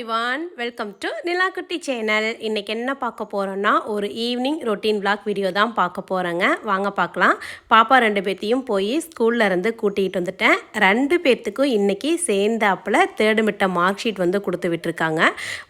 Everyone welcome to Nilakutti channel இன்றைக்கி என்ன பார்க்க போகிறோன்னா ஒரு ஈவினிங் ரொட்டீன் vlog வீடியோ தான் பார்க்க போகிறேங்க வாங்க பார்க்கலாம். பாப்பா ரெண்டு பேர்த்தையும் போய் ஸ்கூல்ல இருந்து கூட்டிகிட்டு வந்துட்டேன். ரெண்டு பேர்த்துக்கும் இன்றைக்கி சேர்ந்தாப்பில் தேர்டு மிட்ட மார்க் ஷீட் வந்து கொடுத்து விட்டுருக்காங்க.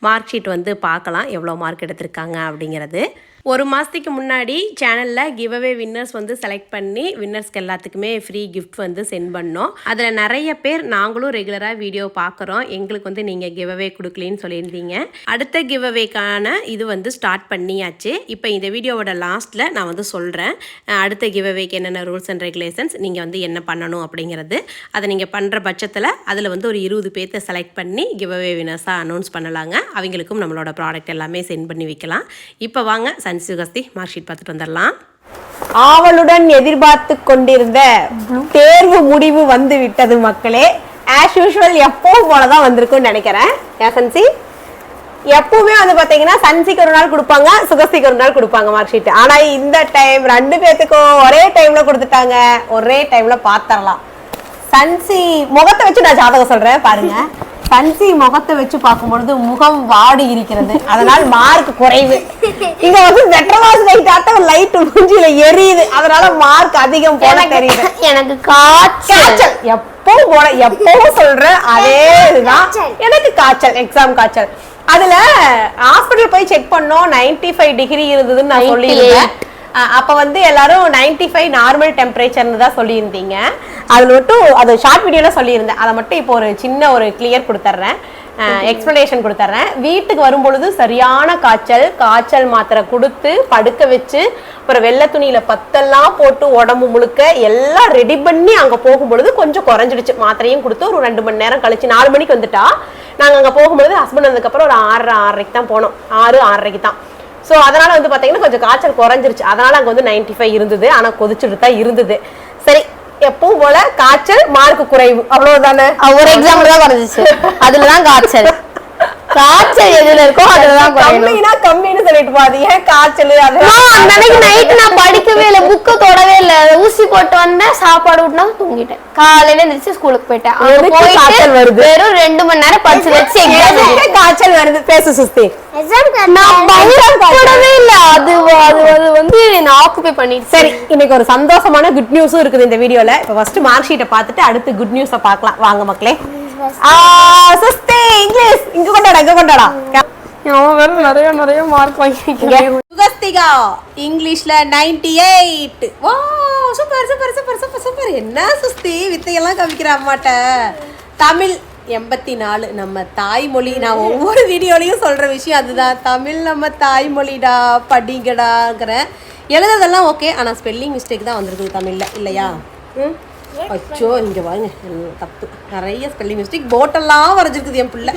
மார்க் ஷீட் வந்து பார்க்கலாம். எவ்வளோ மார்க் எடுத்திருக்காங்க அப்படிங்கிறது. ஒரு மாதத்துக்கு முன்னாடி சேனலில் கிவ் அவே வின்னர்ஸ் வந்து செலக்ட் பண்ணி வின்னர்ஸ்க்கு எல்லாத்துக்குமே ஃப்ரீ கிஃப்ட் வந்து சென்ட் பண்ணோம். அதில் நிறைய பேர் நாங்களும் ரெகுலராக வீடியோ பார்க்குறோம். எங்களுக்கு வந்து நீங்கள் கிவ் அவே கொடுக்கலன்னு சொல்லியிருந்தீங்க. அடுத்த கிவ் அவேக்கான இது வந்து ஸ்டார்ட் பண்ணியாச்சு. இப்போ இந்த வீடியோவோட லாஸ்ட்டில் நான் வந்து சொல்கிறேன் அடுத்த கிவ் அவேக்கு என்னென்ன ரூல்ஸ் அண்ட் ரெகுலேஷன்ஸ் நீங்கள் வந்து என்ன பண்ணணும் அப்படிங்கிறது. அதை நீங்கள் பண்ணுற பட்சத்தில் அதில் வந்து ஒரு இருபது பேர்த்தை செலக்ட் பண்ணி கிவ் அவே வினர்ஸாக அனௌன்ஸ் பண்ணலாங்க. அவங்களுக்கும் நம்மளோட ப்ராடக்ட் எல்லாமே சென்ட் பண்ணி வைக்கலாம். இப்போ வாங்க சன் சுகஸ்தி மார்க் ஷீட் பார்த்துட்டு வந்துடலாம். ஆவலுடன் எதிர்பார்த்து கொண்டிருந்த தேர்வு முடிவு வந்து விட்டது மக்களே. ஆஸ் யூஷுவல் எப்பவும் போலதான் வந்திருக்கும்னு நினைக்கிறேன். ஏன் எப்பவுமே வந்து பாத்தீங்கன்னா சன்சிக்கு ஒரு நாள் கொடுப்பாங்க சுகஸ்திக்கு ஒரு நாள் கொடுப்பாங்க மார்க் ஷீட் ஆனா இந்த டைம் ரெண்டு பேத்துக்கும் ஒரே டைம்ல கொடுத்துட்டாங்க. ஒரே டைம்ல பாத்திரலாம். சன்சி முகத்தை வச்சு நான் ஜாதகம் சொல்றேன் பாருங்க. சன்சி முகத்தை வச்சு பார்க்கும்பொழுது முகம் வாடி இருக்கிறது. அதனால் மார்க் குறைவு. இங்க வந்து பெட்ரவாஸ் லைட் லைட் மூஞ்சில எரியுது. அதனால மார்க் அதிகம் போல தெரியுது. எனக்கு காய்ச்சல். எப்பவும் போல எப்பவும் சொல்றேன் அதே இதுதான். எனக்கு காய்ச்சல் எக்ஸாம் காய்ச்சல். அதுல ஹாஸ்பிடல் போய் செக் பண்ணோம். 95 ஃபைவ் டிகிரி இருந்ததுன்னு நான் 98. சொல்லியிருந்தேன் அப்ப வந்து எல்லாரும் 95 ஃபைவ் நார்மல் டெம்பரேச்சர்னு தான் சொல்லியிருந்தீங்க. அதுல மட்டும் அது ஷார்ட் வீடியோல சொல்லியிருந்தேன். அதை மட்டும் இப்போ ஒரு சின்ன ஒரு கிளியர் கொடுத்துட்றேன் எக்ஸ்பிளனேஷன் கொடுத்துட்றேன் வீட்டுக்கு வரும்பொழுது சரியான காய்ச்சல் காய்ச்சல் மாத்திரை கொடுத்து படுக்க வச்சு அப்புறம் வெள்ளை துணியில பத்தெல்லாம் போட்டு உடம்பு முழுக்க எல்லாம் ரெடி பண்ணி அங்க போகும்பொழுது கொஞ்சம் குறைஞ்சிடுச்சு. மாத்திரையும் கொடுத்து ஒரு ரெண்டு மணி நேரம் கழிச்சு நாலு மணிக்கு வந்துட்டா. நாங்க அங்க போகும்பொழுது ஹஸ்பண்ட் வந்ததுக்கப்புறம் ஒரு ஆறரை ஆறரைக்கு தான் போனோம். ஆறு ஆறரைக்கு தான். ஸோ அதனால வந்து பாத்தீங்கன்னா கொஞ்சம் காய்ச்சல் குறைஞ்சிருச்சு. அதனால அங்க வந்து 95 ஃபைவ் இருந்தது. ஆனா கொதிச்சுட்டு தான் இருந்தது. சரி எப்பவும் போல காய்ச்சல் மார்க் குறைவு. அவ்வளவுதானே? ஒரு எக்ஸாம்பிள் தான் குறைஞ்சிச்சு அதுலதான் காய்ச்சல். காய்ச்சல் எதுல இருக்கோ அதுலதான் குறையணும். கம்மினா கம்மின்னு சொல்லிட்டு பாது ஏன் காய்ச்சல் அன்னைக்கு நைட்டு நான் படிக்கவே இல்லை புக்க தொடவே இல்லை. ஊசி போட்டு வந்தேன் சாப்பாடு விட்டுனா தூங்கிட்டேன். காலையில எந்திரிச்சு ஸ்கூலுக்கு போயிட்டேன். அங்க காய்ச்சல் வருது? வெறும் ரெண்டு மணி நேரம் படிச்சு வச்சு எக்ஸாம் காய்ச்சல் வருது? பேசு சுஸ்தி. நான் பயப்படவே இல்ல. அது அது அது வந்து நான் ஆக்குபை பண்ணிடுச்சு. சரி இன்னைக்கு ஒரு சந்தோஷமான குட் நியூஸும் இருக்குது இந்த வீடியோல. இப்போ ஃபர்ஸ்ட் மார்க் ஷீட்டை பார்த்துட்டு அடுத்து குட் நியூஸை பார்க்கலாம். வாங்க மக்களே. சுஸ்தி இங்கிலீஷ். இங்க கொண்டாடா இங்க கொண்டாடா. அவன் வேற நிறைய நிறைய மார்க் வாங்கிக்கிறேன் சுகஸ்திகா இங்கிலீஷ்ல 98 வா super super super super super என்ன சுஸ்தி வித்தையெல்லாம் காமிக்கிற அம்மாட்ட? தமிழ் எண்பத்தி நாலு நம்ம தாய்மொழி. நான் ஒவ்வொரு வீடியோலையும் சொல்ற விஷயம் அதுதான். தமிழ் நம்ம தாய்மொழிடா படிங்கடாங்கிறேன் எழுதுறதெல்லாம் ஓகே ஆனா ஸ்பெல்லிங் மிஸ்டேக் தான் வந்திருக்குது தமிழ்ல இல்லையா? ம். அச்சோ இங்க பாருங்க. தப்பு. நிறைய ஸ்பெல்லிங் மிஸ்டேக் போட்டெல்லாம் வரைஞ்சிருக்குது என் பிள்ளை.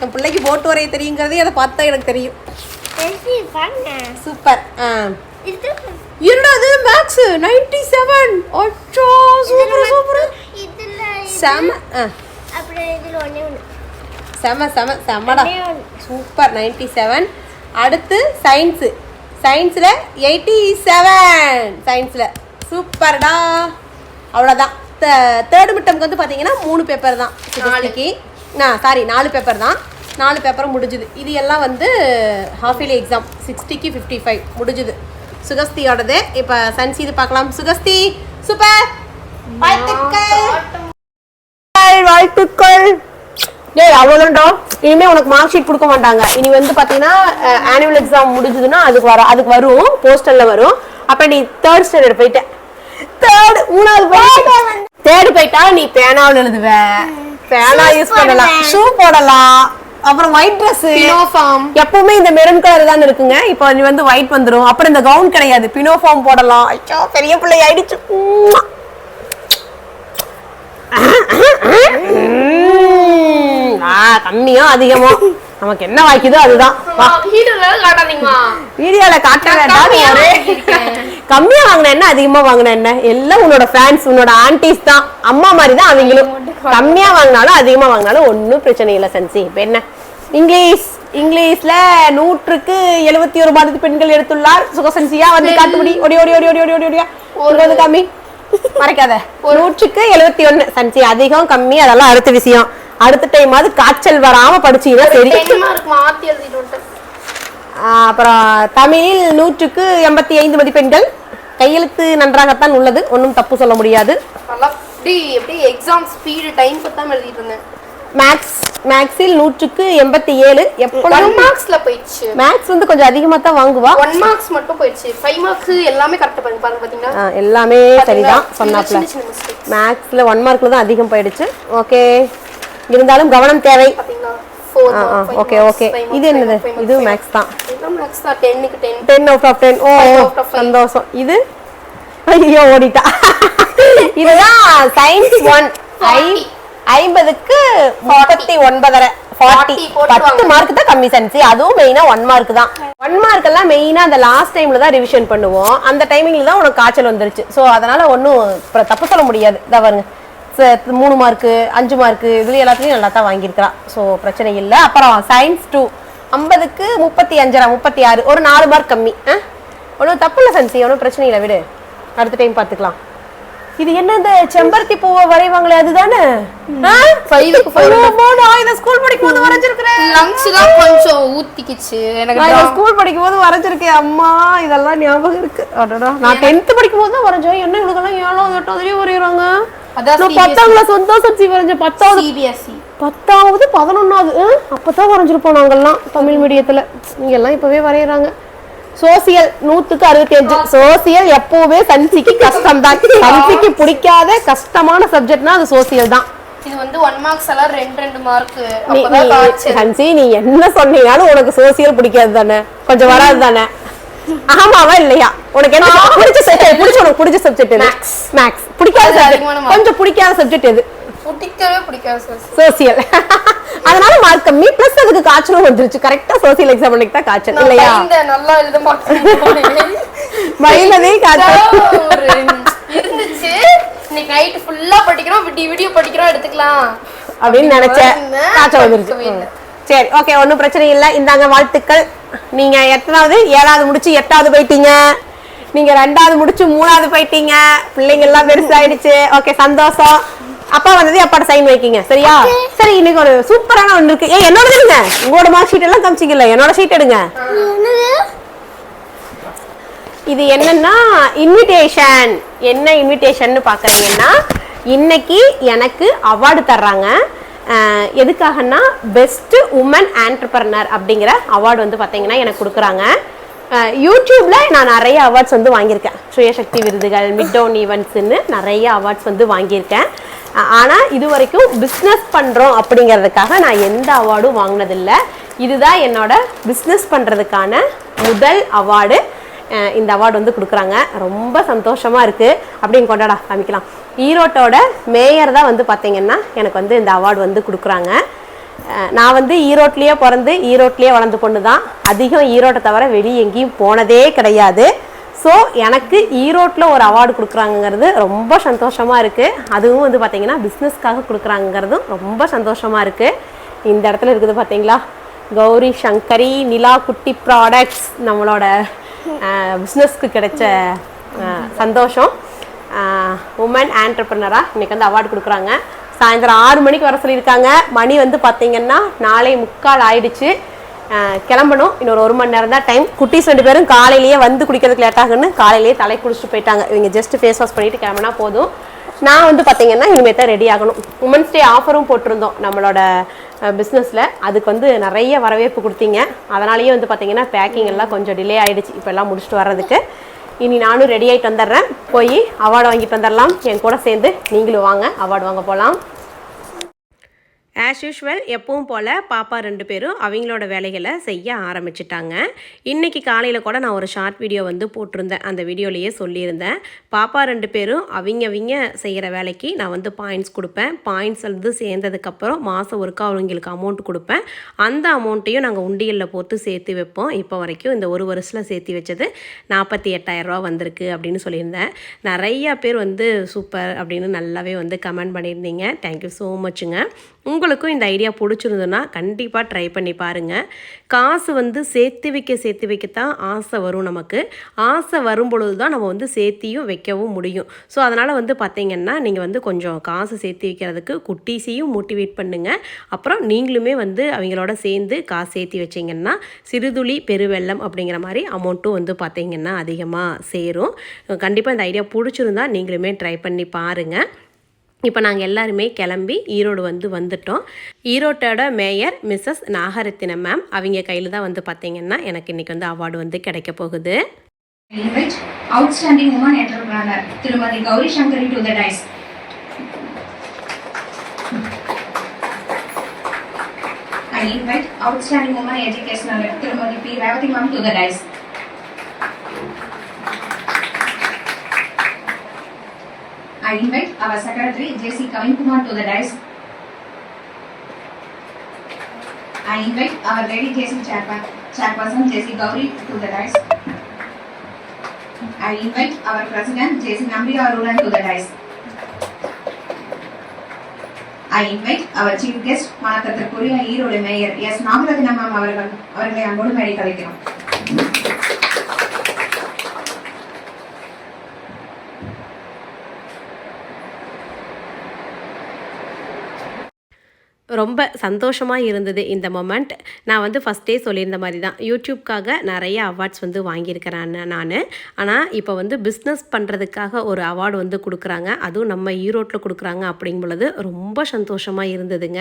என் பிள்ளைக்கு போட்டு வரைய தெரியுங்கிறதே அதை பார்த்தா எனக்கு தெரியும். சூப்பர் ஆ. என்னது மேக்ஸ் 97 அச்சோ சூப்பர் சூப்பர் செம ஆ. செம செம செமடா. சூப்பர் 97 அடுத்து சயின்ஸு சயின்ஸில் எயிட்டி செவன் சயின்ஸில் சூப்பர்டா அவ்வளோதான் தேர்டு மிட்டம்க்கு வந்து பார்த்தீங்கன்னா மூணு பேப்பர் தான். நாளைக்கு ஆ சாரி நாலு பேப்பர் தான். நாலு பேப்பரும் முடிஞ்சுது. இது எல்லாம் வந்து ஹாஃப் இயர்லி எக்ஸாம் சிக்ஸ்டிக்கு ஃபிஃப்டி ஃபைவ் முடிஞ்சுது. சுகஸ்தியோடது. இப்போ சன்ஸ் இது பார்க்கலாம் சுகஸ்தி சூப்பர் வாழ்த்துக்கள். வாழ்த்துக்கள் டேய் அவ்வளோதான்டா இனிமே உனக்கு மார்க் ஷீட் கொடுக்க மாட்டாங்க. இனி வந்து பாத்தீங்கன்னா ஆனுவல் எக்ஸாம் முடிஞ்சதுன்னா அதுக்கு வர அதுக்கு வரும். போஸ்டல்ல வரும். அப்ப நீ தேர்ட் ஸ்டாண்டர்ட் போயிட்ட. தேர்ட் மூணாவது தேர்ட் போயிட்டா நீ பேனாவில் எழுதுவ. பேனா யூஸ் பண்ணலாம். ஷூ போடலாம். அப்புறம் ஒயிட் ட்ரெஸ் பினோஃபார்ம் எப்பவுமே இந்த மெரூன் கலர் தான் இருக்குங்க. இப்போ நீ வந்து ஒயிட் வந்துரும். அப்புறம் இந்த கவுன் கிடையாது. பினோஃபார்ம் போடலாம். ஐயோ பெரிய பிள்ளை ஆயிடுச்சு. கம்மியோ அதிகமோ. நமக்கு என்ன வாய்க்குதோ அதுதான். வீடியோல காட்ட வேண்டாம். கம்மியா ஒரே வாங்கின என்ன? அதிகமா வாங்கின என்ன? எல்லாம் உன்னோட ஃபேன்ஸ் உன்னோட ஆன்டிஸ் தான். அம்மா மாதிரி தான் அவங்களும். கம்மியா வாங்கினாலும் அதிகமா வாங்கினாலும் ஒன்றும் பிரச்சனை இல்லை சென்சி. இப்போ என்ன? இங்கிலீஷ் இங்கிலீஷ்ல நூற்றுக்கு எழுபத்தி ஒரு மதிப்பெண்கள் எடுத்துள்ளார். சுகசன்சியா வந்து காட்டுபடி ஓடி ஓடி ஓடி ஓடி ஓடி ஓடி ஓடியா இங்க வந்து கம்மி. மறைக்காத. நூற்றுக்கு எழுபத்தி ஒண்ணு. சன்சி அதிகம் கம்மி அதெல்லாம் அடுத்த விஷயம். அடுத்த டைம் அது காய்ச்சல் வராம படிச்சீங்கன்னா சரி. அப்புறம் தமிழில் நூற்றுக்கு எண்பத்தி ஐந்து மதிப்பெண்கள். கையெழுத்து நன்றாகத்தான் உள்ளது. ஒன்றும் தப்பு சொல்ல முடியாது. நல்லா எப்படி எப்படி எக்ஸாம் ஸ்பீடு டைம் பத்தாம எழுதிட்டு இருந்தேன். மேக்ஸ் மேக்ஸில் நூற்றுக்கு எண்பத்தி ஏழு. எப்பொழுதும் மார்க்ஸ்ல போயிடுச்சு. மேக்ஸ் வந்து கொஞ்சம் அதிகமாக தான் வாங்குவா. ஒன் மார்க்ஸ் மட்டும் போயிடுச்சு. ஃபைவ் மார்க்ஸ் எல்லாமே கரெக்டா பாருங்க பாருங்க பாத்தீங்கன்னா எல்லாமே சரிதான் சொன்னாப்ல மேக்ஸில் ஒன் மார்க்கில் தான் அதிகம் போயிடுச்சு. ஓகே இருந்தாலும் கவனம் தேவை. பாத்தீங்களா? ஓகே ஓகே இது என்னது இது மேக்ஸ் தான் மேக்ஸ் அவுட் ஆஃப் ஓ. சந்தோஷம் இது ஐயோ ஓடிட்டா இதுதான் சயின்ஸ் ஒன் ஐ ஐம்பதுக்கு முப்பத்தி ஒன்பதரை ஃபார்ட்டி 40 போட்டு பத்து. மார்க் தான் கம்மி சன்சி அதுவும் மெயினா ஒன் மார்க் தான் ஒன் மார்க் எல்லாம் மெயினா அந்த லாஸ்ட் டைம்ல தான் ரிவிஷன் பண்ணுவோம் அந்த டைமிங்ல தான் உனக்கு காய்ச்சல் வந்துருச்சு ஸோ அதனால ஒன்றும் தப்பு சொல்ல முடியாது இதா மூணு மார்க்கு அஞ்சு மார்க்கு இதுல எல்லாத்துலயும் நல்லா தான் வாங்கியிருக்கிறா. ஸோ பிரச்சனை இல்லை. அப்புறம் சயின்ஸ் டூ ஐம்பதுக்கு முப்பத்தி அஞ்சரா முப்பத்தி ஆறு. ஒரு நாலு மார்க் கம்மி. ஒன்றும் தப்பு இல்லை சன்சி. ஒன்றும் பிரச்சனை இல்லை விடு. அடுத்த டைம் பார்த்துக்கலாம் இது என்ன இந்த செம்பருத்தி பூவை வரைவாங்களே அதுதானே? ஆ? நான் இதை ஸ்கூல் படிக்கும் போது வரைஞ்சிருக்கிறேன். லங்ஸ் தான் கொஞ்சம் ஊத்திக்கிச்சு. எனக்கு நான் ஸ்கூல் படிக்கும் போது வரைஞ்சிருக்கேன் அம்மா. இதெல்லாம் ஞாபகம் இருக்கு. அடடா. நான் டென்த் படிக்கும் போது தான் வரைஞ்சேன். என்ன இவங்களுக்கெல்லாம் ஏழாவது எட்டாவதுலயே வரைகிறாங்க அதான் நான் பத்தாம் கிளாஸ் வந்து தான் வரைஞ்சேன் பத்தாவது சிபிஎஸ்சி பத்தாவது பதினொன்னாவது அப்பதான் வரைஞ்சிருப்போம் நாங்கெல்லாம் தமிழ் மீடியத்துல. நீங்க எல்லாம் இப்பவே வரையறாங்க. சோசியல் நூத்துக்கு அறுபத்தி அஞ்சு சோசியல் எப்பவுமே சன்சிக்கு கஷ்டம் தான். சன்சிக்கு பிடிக்காத கஷ்டமான சப்ஜெக்ட்னா அது சோசியல் தான். இது வந்து ஒன் மார்க்ஸ் எல்லாம் ரெண்டு ரெண்டு மார்க் ஹன்சி நீ என்ன சொன்னீங்கனாலும் உனக்கு சோசியல் பிடிக்காது தானே கொஞ்சம் வராது தானே ஆமாவா இல்லையா? உனக்கு என்ன பிடிச்ச சப்ஜெக்ட் பிடிச்ச உனக்கு பிடிச்ச சப்ஜெக்ட் எது. மேக்ஸ் பிடிக்காத சப்ஜெக்ட். கொஞ்சம் பிடிக்காத சப்ஜெக்ட் எது? பிடிக்கவே பிடிக்காது சோசியல் அதனால மார்க் கம்மி. பிளஸ் அதுக்கு காய்ச்சலும் வந்துருச்சு. கரெக்டா சோசியல் எக்ஸாம் அன்னைக்கு தான் காய்ச்சல். இல்லையா? பயந்தேன், நல்லா எழுத மாட்டேன். மயிலதே காய்ச்சல். இருந்துச்சு. இன்னைக்கு நைட் ஃபுல்லா படிக்கிறோம். விடிய விடிய படிக்கிறோம். எடுத்துக்கலாம். அப்படின்னு நினைச்சேன். காய்ச்சல் வந்துருச்சு. சரி ஓகே ஒன்றும் பிரச்சனை இல்லை. இந்தாங்க வாழ்த்துக்கள். நீங்க எத்தனாவது ஏழாவது முடிச்சு எட்டாவது போயிட்டீங்க. நீங்க ரெண்டாவது முடிச்சு மூணாவது போயிட்டீங்க. பிள்ளைங்க எல்லாம் பெருசாயிடுச்சு. ஓகே சந்தோஷம். அப்பா வந்தது அப்பாட்ட சைன் வைக்கிங்க. சரியா? சரி இன்னைக்கு ஒரு சூப்பரான ஒன்று இருக்கு. ஏ என்னோட எடுங்க உங்களோட மார்க் ஷீட் எல்லாம் காமிச்சிக்கல என்னோட ஷீட் எடுங்க. இது என்னன்னா இன்விடேஷன் என்ன இன்விடேஷன் பார்க்குறீங்கன்னா இன்னைக்கு எனக்கு அவார்டு தர்றாங்க. எதுக்காகனா எதுக்காகன்னா பெஸ்ட் உமன் ஆண்டர்பர்னர் அப்படிங்கிற அவார்டு வந்து பார்த்தீங்கன்னா எனக்கு கொடுக்குறாங்க. யூடியூப்பில் யூடியூப்ல நான் நிறைய அவார்ட்ஸ் வந்து வாங்கியிருக்கேன். சுயசக்தி விருதுகள் மிட் டவுன் ஈவெண்ட்ஸ்ன்னு நிறைய அவார்ட்ஸ் வந்து வாங்கியிருக்கேன். ஆனால் இது வரைக்கும் பிஸ்னஸ் பண்ணுறோம் அப்படிங்கிறதுக்காக நான் எந்த அவார்டும் வாங்கினதில்லை. இதுதான் என்னோட பிஸ்னஸ் பண்ணுறதுக்கான முதல் அவார்டு இந்த அவார்டு வந்து கொடுக்குறாங்க. ரொம்ப சந்தோஷமாக இருக்குது அப்படின்னு கொண்டாடா காமிக்கலாம். ஈரோட்டோட மேயர் தான் வந்து பார்த்தீங்கன்னா எனக்கு வந்து இந்த அவார்டு வந்து கொடுக்குறாங்க. நான் வந்து ஈரோட்லேயே பிறந்து ஈரோட்லேயே வளர்ந்து பொண்ணு தான். அதிகம் ஈரோட்டை தவிர வெளியே எங்கேயும் போனதே கிடையாது. ஸோ எனக்கு ஈரோட்டில் ஒரு அவார்டு கொடுக்குறாங்கங்கிறது ரொம்ப சந்தோஷமாக இருக்குது அதுவும் வந்து பார்த்திங்கன்னா பிஸ்னஸ்க்காக கொடுக்குறாங்கங்கிறதும் ரொம்ப சந்தோஷமாக இருக்குது இந்த இடத்துல இருக்குது பார்த்தீங்களா கௌரி சங்கரி நிலா குட்டி ப்ராடக்ட்ஸ் நம்மளோட பிஸ்னஸ்க்கு கிடைச்ச சந்தோஷம். உமன் ஆண்டர்பிரினராக இன்னைக்கு வந்து அவார்டு கொடுக்குறாங்க. சாயந்தரம் ஆறு மணிக்கு வர சொல்லியிருக்காங்க. மணி வந்து பார்த்தீங்கன்னா நாளை முக்கால் ஆயிடுச்சு. கிளம்பணும். இன்னொரு ஒரு மணி நேரம் தான் டைம் குட்டீஸ் ரெண்டு பேரும் காலையிலேயே வந்து குடிக்கிறதுக்கு லேட் ஆகுன்னு காலையிலேயே தலை குடிச்சிட்டு போயிட்டாங்க. இவங்க ஜஸ்ட் ஃபேஸ் வாஷ் பண்ணிட்டு கிளம்பினா போதும். நான் வந்து பார்த்தீங்கன்னா இனிமேல் தான் ரெடி ஆகணும். உமன்ஸ் டே ஆஃபரும் போட்டிருந்தோம் நம்மளோட பிஸ்னஸில் அதுக்கு வந்து நிறைய வரவேற்பு கொடுத்தீங்க. அதனாலேயே வந்து பார்த்தீங்கன்னா பேக்கிங் எல்லாம் கொஞ்சம் டிலே ஆகிடுச்சு இப்போ எல்லாம் முடிச்சுட்டு வர்றதுக்கு. இனி நானும் ரெடி ஆகிட்டு வந்துடுறேன். போய் அவார்டு வாங்கிட்டு வந்துடலாம். என் கூட சேர்ந்து நீங்களும் வாங்க அவார்டு வாங்க போகலாம். ஆஸ் யூஷுவல் எப்பவும் போல் பாப்பா ரெண்டு பேரும் அவங்களோட வேலைகளை செய்ய ஆரம்பிச்சிட்டாங்க. இன்றைக்கி காலையில் கூட நான் ஒரு ஷார்ட் வீடியோ வந்து போட்டிருந்தேன். அந்த வீடியோலையே சொல்லியிருந்தேன். பாப்பா ரெண்டு பேரும் அவங்க அவங்க செய்கிற வேலைக்கு நான் வந்து பாயிண்ட்ஸ் கொடுப்பேன். பாயிண்ட்ஸ் வந்து சேர்ந்ததுக்கப்புறம் மாதம் ஒருக்கா அவங்களுக்கு அமௌண்ட் கொடுப்பேன். அந்த அமௌண்ட்டையும் நாங்கள் உண்டியலில் போட்டு சேர்த்து வைப்போம். இப்போ வரைக்கும் இந்த ஒரு வருஷத்தில் சேர்த்து வச்சது நாற்பத்தி எட்டாயிரரூவா வந்திருக்கு அப்படின்னு சொல்லியிருந்தேன். நிறையா பேர் வந்து சூப்பர் அப்படின்னு நல்லாவே வந்து கமெண்ட் பண்ணியிருந்தீங்க. தேங்க்யூ ஸோ மச்சுங்க உங்களுக்கும் இந்த ஐடியா பிடிச்சிருந்ததுன்னா கண்டிப்பாக ட்ரை பண்ணி பாருங்கள் காசு வந்து சேர்த்து வைக்க சேர்த்து வைக்கத்தான் ஆசை வரும் நமக்கு. ஆசை வரும் பொழுது தான் நம்ம வந்து சேர்த்தியும் வைக்கவும் முடியும். ஸோ அதனால் வந்து பார்த்திங்கன்னா நீங்கள் வந்து கொஞ்சம் காசு சேர்த்து வைக்கிறதுக்கு குட்டீஸையும் மோட்டிவேட் பண்ணுங்கள் அப்புறம் நீங்களுமே வந்து அவங்களோட சேர்ந்து காசு சேர்த்து வச்சிங்கன்னா சிறுதுளி பெருவெள்ளம் அப்படிங்கிற மாதிரி அமௌண்ட்டும் வந்து பார்த்தீங்கன்னா அதிகமாக சேரும். கண்டிப்பாக இந்த ஐடியா பிடிச்சிருந்தா நீங்களுமே ட்ரை பண்ணி பாருங்கள் இப்போ நாங்கள் எல்லாருமே கிளம்பி ஈரோடு வந்து வந்துட்டோம் ஈரோட்டோட மேயர் மிஸ்ஸஸ் நாகரத்தினம் மேம் அவங்க கையில் தான் வந்து பார்த்தீங்கன்னா எனக்கு இன்றைக்கி வந்து அவார்டு வந்து கிடைக்க போகுது outstanding woman entrepreneur Thirumathi Gowri Shankari to the dais I invite outstanding woman educational Thirumathi P Revathi ma'am to the dais I invite our secretary J.C. Kavin Kumar to the dais. I invite our lady J.C. Chairperson Chairperson J.C. Gauri to the dais. I invite our president Jason Ambia Arulan to the dais. I invite our chief guest வணக்கத்திற்குரிய Erode mayor S Nagarathnam ma'am அவர்கள் அவர்களை அன்போடு மேடை கலைக்கிறோம் ரொம்ப சந்தோஷமாக இருந்தது இந்த moment நான் வந்து ஃபஸ்ட்டே சொல்லியிருந்த மாதிரி தான் யூடியூப்காக நிறைய அவார்ட்ஸ் வந்து வாங்கியிருக்கிறேன் நான். ஆனால் இப்போ வந்து பிஸ்னஸ் பண்ணுறதுக்காக ஒரு அவார்டு வந்து கொடுக்குறாங்க. அதுவும் நம்ம ஈரோட்டில் கொடுக்குறாங்க அப்படிங்கும் பொழுது ரொம்ப சந்தோஷமாக இருந்ததுங்க.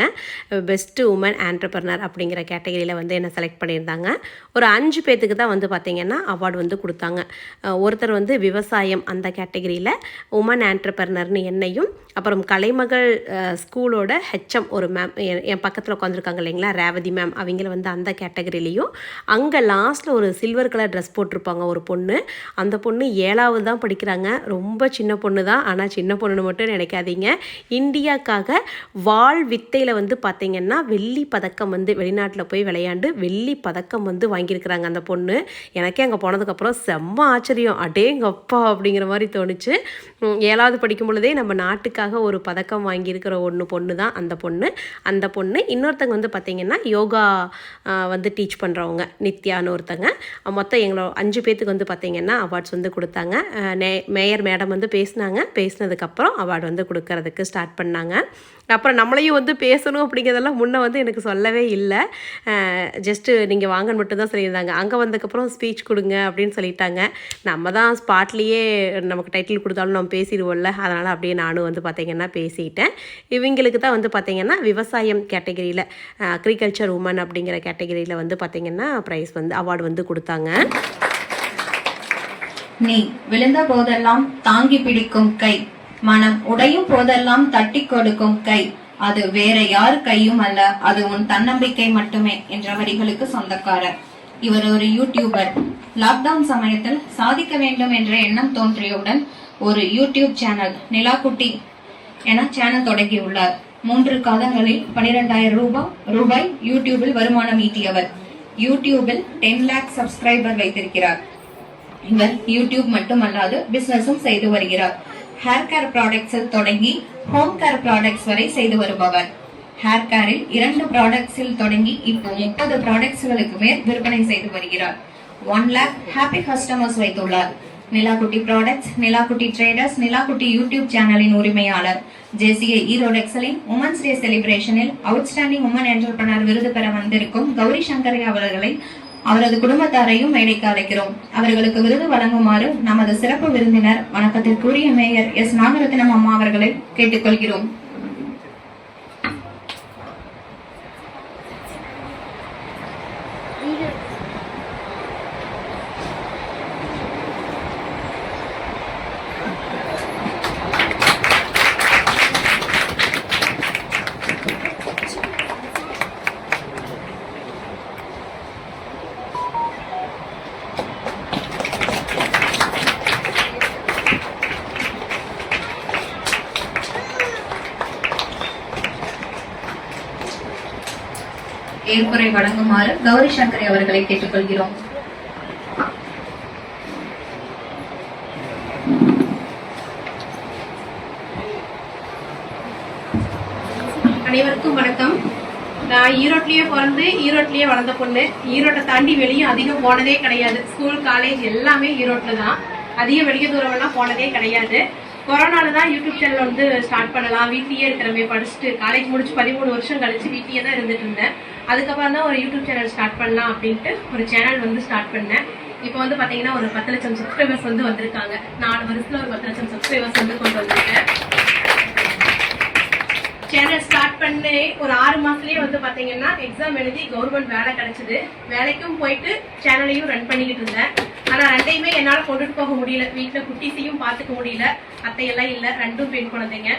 பெஸ்ட்டு உமன் ஆண்டர்பர்னர் அப்படிங்கிற கேட்டகரியில் வந்து என்னை செலக்ட் பண்ணியிருந்தாங்க. ஒரு அஞ்சு பேர்த்துக்கு தான் வந்து பார்த்திங்கன்னா அவார்டு வந்து கொடுத்தாங்க. ஒருத்தர் வந்து விவசாயம் அந்த கேட்டகரியில் உமன் ஆண்டர்பர்னர்னு என்னையும் அப்புறம் கலைமகள் ஸ்கூலோட ஹெச்எம் ஒரு மேம் என் பக்கத்தில் உட்காந்துருக்காங்க இல்லைங்களா? ரேவதி மேம் அவங்கள வந்து அந்த கேட்டகரிலையும் அங்கே லாஸ்ட்டில் ஒரு சில்வர் கலர் ட்ரெஸ் போட்டிருப்பாங்க ஒரு பொண்ணு. அந்த பொண்ணு ஏழாவது தான் படிக்கிறாங்க. ரொம்ப சின்ன பொண்ணு தான். ஆனால் சின்ன பொண்ணுன்னு மட்டும் நினைக்காதீங்க. இந்தியாக்காக வாள் வித்தையில் வந்து பார்த்திங்கன்னா வெள்ளி பதக்கம் வந்து வெளிநாட்டில் போய் விளையாண்டு வெள்ளி பதக்கம் வந்து வாங்கியிருக்கிறாங்க அந்த பொண்ணு. எனக்கே அங்கே போனதுக்கப்புறம் செம்ம ஆச்சரியம். அடேங்கப்பா அப்படிங்கிற மாதிரி தோணுச்சு. ஏழாவது படிக்கும் பொழுதே நம்ம நாட்டுக்காக ஒரு பதக்கம் வாங்கியிருக்கிற ஒன்று பொண்ணு தான் அந்த பொண்ணு. அந்த பொண்ணு. இன்னொருத்தங்க வந்து பார்த்திங்கன்னா யோகா வந்து டீச் பண்ணுறவங்க நித்யான்னு ஒருத்தங்க. மொத்தம் எங்களோட அஞ்சு பேத்துக்கு வந்து பார்த்திங்கன்னா அவார்ட்ஸ் வந்து கொடுத்தாங்க. நே- மேயர் மேடம் வந்து பேசினாங்க. பேசினதுக்கப்புறம் அவார்டு வந்து கொடுக்கறதுக்கு ஸ்டார்ட் பண்ணாங்க. அப்புறம் நம்மளையும் வந்து பேசணும் அப்படிங்கிறதெல்லாம் முன்னே வந்து எனக்கு சொல்லவே இல்லை. ஜஸ்ட்டு நீங்கள் வாங்கன்னு மட்டும் தான் சொல்லியிருந்தாங்க. அங்கே வந்ததுக்கப்புறம் ஸ்பீச் கொடுங்க அப்படின்னு சொல்லிட்டாங்க. நம்ம தான் ஸ்பாட்லேயே நமக்கு டைட்டில் கொடுத்தாலும் நம்ம பேசிடுவோம்ல. அதனால் அப்படியே நானும் வந்து பார்த்திங்கன்னா பேசிட்டேன். இவங்களுக்கு தான் வந்து பார்த்திங்கன்னா விவசாய விவசாயம் கேட்டகரியில் அக்ரிகல்ச்சர் உமன் அப்படிங்கிற கேட்டகரியில் வந்து பார்த்திங்கன்னா ப்ரைஸ் வந்து அவார்டு வந்து கொடுத்தாங்க. நீ விழுந்த போதெல்லாம் தாங்கி பிடிக்கும் கை மனம் உடையும் போதெல்லாம் தட்டி கொடுக்கும் கை அது வேற யார் கையும் அல்ல அது உன் தன்னம்பிக்கை மட்டுமே என்ற வரிகளுக்கு சொந்தக்காரர். இவர் ஒரு யூடியூபர் லாக்டவுன் சமயத்தில் சாதிக்க வேண்டும் என்ற எண்ணம் தோன்றியவுடன் ஒரு யூடியூப் சேனல் நிலாக்குட்டி என சேனல் தொடங்கியுள்ளார். மூன்று காலங்களில் பனிரெண்டாயிரம் ரூபாய் ரூபாய் யூடியூபில் வருமானம் ஈட்டியவர். யூடியூபில் டென் லேக் சப்ஸ்கிரைபர் வைத்திருக்கிறார். இவர் யூடியூப் மட்டுமல்லாது பிசினஸும் செய்து வருகிறார். ஹேர் கேர் ப்ராடக்ட்ஸில் தொடங்கி ஹோம் கேர் ப்ராடக்ட்ஸ் வரை செய்து வருபவர். ஹேர் கேரில் இரண்டு ப்ராடக்ட்ஸில் தொடங்கி இப்போ முப்பது ப்ராடக்ட்ஸ்களுக்கு மேல் விற்பனை செய்து வருகிறார். ஒன் லேக் ஹாப்பி கஸ்டமர்ஸ் வைத்துள்ளார். Nilakutti products Nilakutti traders Nilakutti YouTube சேனலின் உரிமையாளர். ஜேசிஏ ஈரோடு எக்ஸலின் உமன்ஸ் டே செலிப்ரேஷனில் அவுட்ஸ்டாண்டிங் உமன் என்டர்பிரனர் விருது பெற வந்திருக்கும் கௌரி சங்கரை அவர்களை அவரது குடும்பத்தாரையும் மேடைக்கு அழைக்கிறோம். அவர்களுக்கு விருது வழங்குமாறு நமது சிறப்பு விருந்தினர் வணக்கத்திற்குரிய மேயர் எஸ். நாகரத்னம் அம்மா அவர்களை கேட்டுக்கொள்கிறோம். ஏற்புரை வழங்குமாறு கௌரி சங்கரி அவர்களை கேட்டுக்கொள்கிறோம். அனைவருக்கும் வணக்கம். நான் ஈரோட்லயே பிறந்து ஈரோட்லயே வளர்ந்த பொண்ணு. ஈரோட்டை தாண்டி வெளியும் அதிகம் போனதே கிடையாது. ஸ்கூல் காலேஜ் எல்லாமே ஈரோட்ல தான். அதிக வெளிய தூரம் எல்லாம் போனதே கிடையாது. கொரோனால தான் யூடியூப் சேனல் வந்து ஸ்டார்ட் பண்ணலாம். வீட்லயே இருக்கிறமே படிச்சுட்டு காலேஜ் முடிச்சு பதிமூணு வருஷம் கழிச்சு வீட்லயே தான் இருந்துட்டு இருந்தேன். அதுக்கப்புறம் தான் ஒரு யூடியூப் சேனல் ஸ்டார்ட் பண்ணலாம் அப்படின்ட்டு ஒரு சேனல் வந்து ஸ்டார்ட் பண்ணேன். இப்போ வந்து பார்த்தீங்கன்னா ஒரு பத்து லட்சம் சப்ஸ்கிரைபர்ஸ் வந்து வந்திருக்காங்க. நாலு வருஷத்தில் ஒரு பத்து லட்சம் சப்ஸ்கிரைபர்ஸ் வந்து கொண்டு வந்திருக்கேன். சேனல் ஸ்டார்ட் பண்ணி. ஒரு ஆறு மாசத்துலயே வந்து பாத்தீங்கன்னா எக்ஸாம் எழுதி கவர்மெண்ட் வேலை கிடைச்சது. வேலைக்கும் போயிட்டு சேனலையும் ரன் பண்ணிக்கிட்டு இருந்தேன். ஆனா ரெண்டையுமே என்னால கொண்டுட்டு போக முடியல. வீட்டுல குட்டீஸையும் பாத்துக்க முடியல. அத்தையெல்லாம் இல்ல ரெண்டும் பெண் குழந்தைங்க.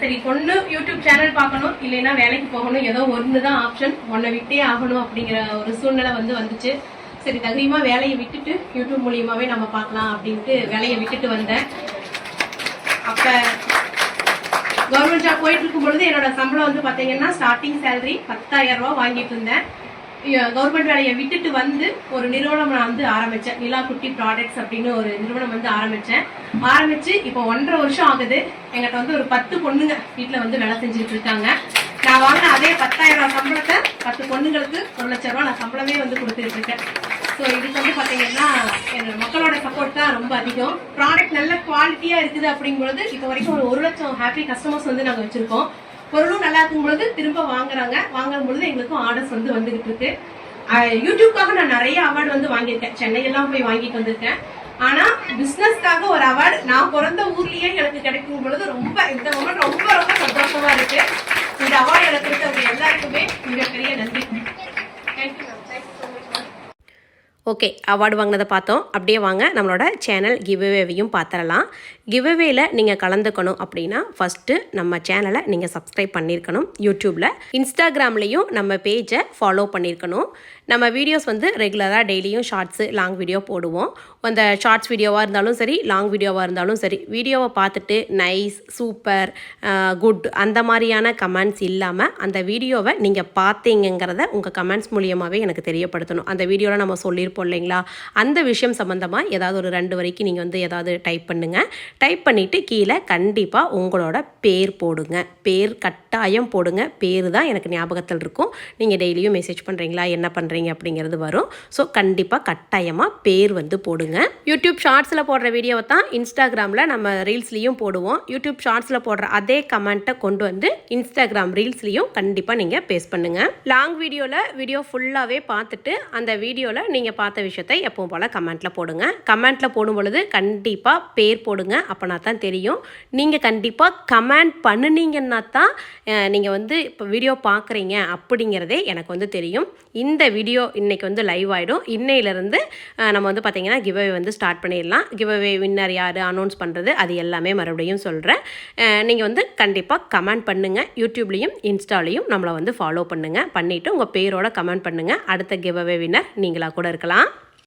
சரி பொண்ணு யூடியூப் சேனல் பார்க்கணும். இல்லைன்னா வேலைக்கு போகணும். ஏதோ ஒன்று தான் ஆப்ஷன் ஒன்னை விட்டே ஆகணும் அப்படிங்கிற ஒரு சூழ்நிலை வந்து வந்துச்சு. சரி தைரியமா வேலையை விட்டுட்டு யூடியூப் மூலியமாவே நம்ம பார்க்கலாம் அப்படின்ட்டு வேலையை விட்டுட்டு வந்தேன். அப்ப கவர்மெண்ட் ஜாப் போயிட்டு இருக்கும் பொழுது என்னோட சம்பளம் வந்து பார்த்தீங்கன்னா ஸ்டார்டிங் சேலரி பத்தாயிரம் ரூபா வாங்கிட்டு இருந்தேன். கவர்மெண்ட் வேலையை விட்டுட்டு வந்து ஒரு நிறுவனம் நான் வந்து ஆரம்பிச்சேன். நிலா குட்டி ப்ராடக்ட்ஸ் அப்படின்னு ஒரு நிறுவனம் வந்து ஆரம்பிச்சேன். ஆரம்பிச்சு இப்போ ஒன்றரை வருஷம் ஆகுது. எங்கிட்ட வந்து ஒரு பத்து பொண்ணுங்க வீட்டில் வந்து வேலை செஞ்சுட்டு இருக்காங்க. நான் வாங்கின அதே பத்தாயிரம் ரூபா சம்பளத்தை பத்து பொண்ணுங்களுக்கு ஒரு லட்சம் ரூபா நான் சம்பளமே வந்து கொடுத்துட்டு இருக்கேன். ஸோ இதுக்கு வந்து பார்த்தீங்கன்னா மக்களோட சப்போர்ட் தான் ரொம்ப அதிகம். ப்ராடக்ட் நல்ல குவாலிட்டியாக இருக்குது அப்படிங்கும்போது இப்போ வரைக்கும் ஒரு ஒரு லட்சம் ஹாப்பி கஸ்டமர்ஸ் வந்து நாங்கள் வச்சுருக்கோம். பொருளும் நல்லா இருக்கும் பொழுது திரும்ப வாங்குறாங்க. வாங்கும் பொழுது எங்களுக்கும் ஆர்டர்ஸ் வந்து வந்துகிட்டு இருக்கு. யூடியூப்காக நான் நிறைய அவார்டு வந்து வாங்கியிருக்கேன். சென்னையெல்லாம் போய் வாங்கிட்டு வந்திருக்கேன். ஆனா பிசினஸ்க்காக ஒரு அவார்டு நான் பிறந்த ஊர்லயே எனக்கு கிடைக்கும் பொழுது ரொம்ப இந்த மொமெண்ட் ரொம்ப ரொம்ப சந்தோஷமா இருக்கு. இந்த அவார்டு எனக்கு கொடுத்தவங்க எல்லாருக்குமே மிகப்பெரிய நன்றி thank you ma'am thank you so much ma'am okay award வாங்கினதை பார்த்தோம். அப்படியே வாங்க நம்மளோட சேனல் கிவ்வேவையும் பார்த்துடலாம். கிவ்அவேல நீங்கள் கலந்துக்கணும் அப்படின்னா ஃபஸ்ட்டு நம்ம சேனலை நீங்கள் சப்ஸ்கிரைப் பண்ணியிருக்கணும் யூடியூப்பில் இன்ஸ்டாகிராம்லேயும் நம்ம பேஜை ஃபாலோ பண்ணியிருக்கணும் நம்ம வீடியோஸ் வந்து ரெகுலராக டெய்லியும் ஷார்ட்ஸு லாங் வீடியோ போடுவோம். அந்த ஷார்ட்ஸ் வீடியோவாக இருந்தாலும் சரி லாங் வீடியோவாக இருந்தாலும் சரி வீடியோவை பார்த்துட்டு நைஸ் சூப்பர் குட் அந்த மாதிரியான கமெண்ட்ஸ் இல்லாமல் அந்த வீடியோவை நீங்கள் பார்த்தீங்கிறத உங்கள் கமெண்ட்ஸ் மூலியமாகவே எனக்கு தெரியப்படுத்தணும். அந்த வீடியோவில் நம்ம சொல்லியிருப்போம் இல்லைங்களா? அந்த விஷயம் சம்மந்தமாக ஏதாவது ஒரு ரெண்டு வரைக்கும் நீங்கள் வந்து ஏதாவது டைப் பண்ணுங்கள் டைப் பண்ணிவிட்டு கீழே கண்டிப்பாக உங்களோட பேர் போடுங்க. பேர் கட்டாயம் போடுங்க. பேர் தான் எனக்கு ஞாபகத்தில் இருக்கும். நீங்கள் டெய்லியும் மெசேஜ் பண்ணுறீங்களா என்ன பண்ணுறீங்க அப்படிங்கிறது வரும். ஸோ கண்டிப்பாக கட்டாயமாக பேர் வந்து போடுங்க. யூடியூப் ஷார்ட்ஸில் போடுற வீடியோவை தான் இன்ஸ்டாகிராமில் நம்ம ரீல்ஸ்லேயும் போடுவோம். யூடியூப் ஷார்ட்ஸில் போடுற அதே கமெண்ட்டை கொண்டு வந்து இன்ஸ்டாகிராம் ரீல்ஸ்லேயும் கண்டிப்பாக நீங்கள் பேஸ்ட் பண்ணுங்கள் லாங் வீடியோவில் வீடியோ ஃபுல்லாகவே பார்த்துட்டு அந்த வீடியோவில் நீங்கள் பார்த்த விஷயத்தை எப்பவும் போல் கமெண்ட்டில் போடுங்க. கமெண்ட்டில் போடும் பொழுது கண்டிப்பாக பேர் போடுங்க. அப்போனா தான் தெரியும். நீங்கள் கண்டிப்பாக கமெண்ட் பண்ணுனீங்கன்னா தான் நீங்கள் வந்து இப்போ வீடியோ பார்க்குறீங்க அப்படிங்கிறதே எனக்கு வந்து தெரியும். இந்த வீடியோ இன்றைக்கி வந்து லைவ் ஆகிடும் இன்னையிலேருந்து நம்ம வந்து பார்த்திங்கன்னா கிவ்அவே வந்து ஸ்டார்ட் பண்ணிடலாம். கிவ்அவே வின்னர் யார் அனௌன்ஸ் பண்ணுறது அது எல்லாமே மறுபடியும் சொல்கிறேன் நீங்கள் வந்து கண்டிப்பாக கமெண்ட் பண்ணுங்கள் யூடியூப்லேயும் இன்ஸ்டாலையும் நம்மளை வந்து ஃபாலோ பண்ணுங்கள் பண்ணிவிட்டு உங்கள் பேரோட கமெண்ட் பண்ணுங்கள் அடுத்த கிவ்அவே வின்னர் நீங்களாக கூட இருக்கலாம்.